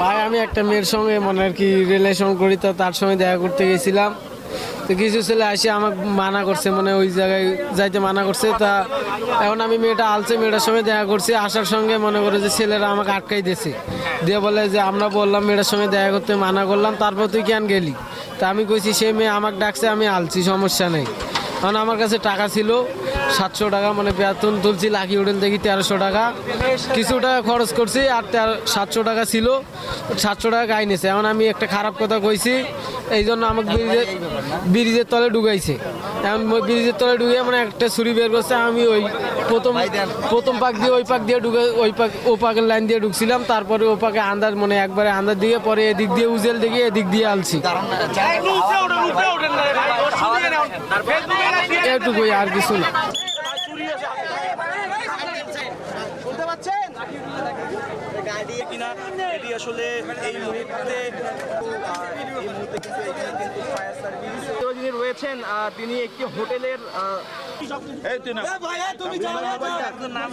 ভাই আমি একটা মেয়ের সঙ্গে মানে আর কি রিলেশন করি তো তার সঙ্গে দেখা করতে গেছিলাম। তো কিছু ছেলে আসে আমাকে মানা করছে মানে ওই জায়গায় যাইতে মানা করছে। তা এখন আমি মেয়েটা আলছে মেয়েটার সঙ্গে দেখা করছি। আসার সঙ্গে মনে করে যে ছেলেরা আমাকে আটকাই দিয়েছে। দিয়ে বলে যে আমরা বললাম মেয়েটার সঙ্গে দেখা করতে মানা করলাম তারপর তুই কেন গেলি? তা আমি কইছি, সে মেয়ে আমাকে ডাকছে, আমি আলছি সমস্যা নেই। কারণ আমার কাছে টাকা ছিল, সাতশো টাকা মানে বেতন তুলছি লাকি হোটেল থেকে তেরোশো টাকা। কিছু টাকা খরচ করছি, আর তেরো সাতশো টাকা ছিল, সাতশো টাকা গাই নিয়েছে এখন আমি একটা খারাপ কথা কইছি এই জন্য আমাকে ব্রিজের ব্রিজের তলে ওই ব্রিজের তলে ঢুকে মানে একটা ছুরি বের করছে আমি ওই প্রথম প্রথম পাক দিয়ে ওই পাক দিয়ে ঢুকে ওই পাক ও পাকের লাইন দিয়ে ঢুকছিলাম তারপরে ও পাকে আন্দাজ মানে একবারে আন্দাজ দিয়ে পরে এদিক দিয়ে উজেল দিকে এদিক দিয়ে আলছি। এটুকুই আর কিছু না। কিনা এটি আসলে এই মুহূর্তে রয়েছেন তিনি একটি হোটেলের আহ, নাম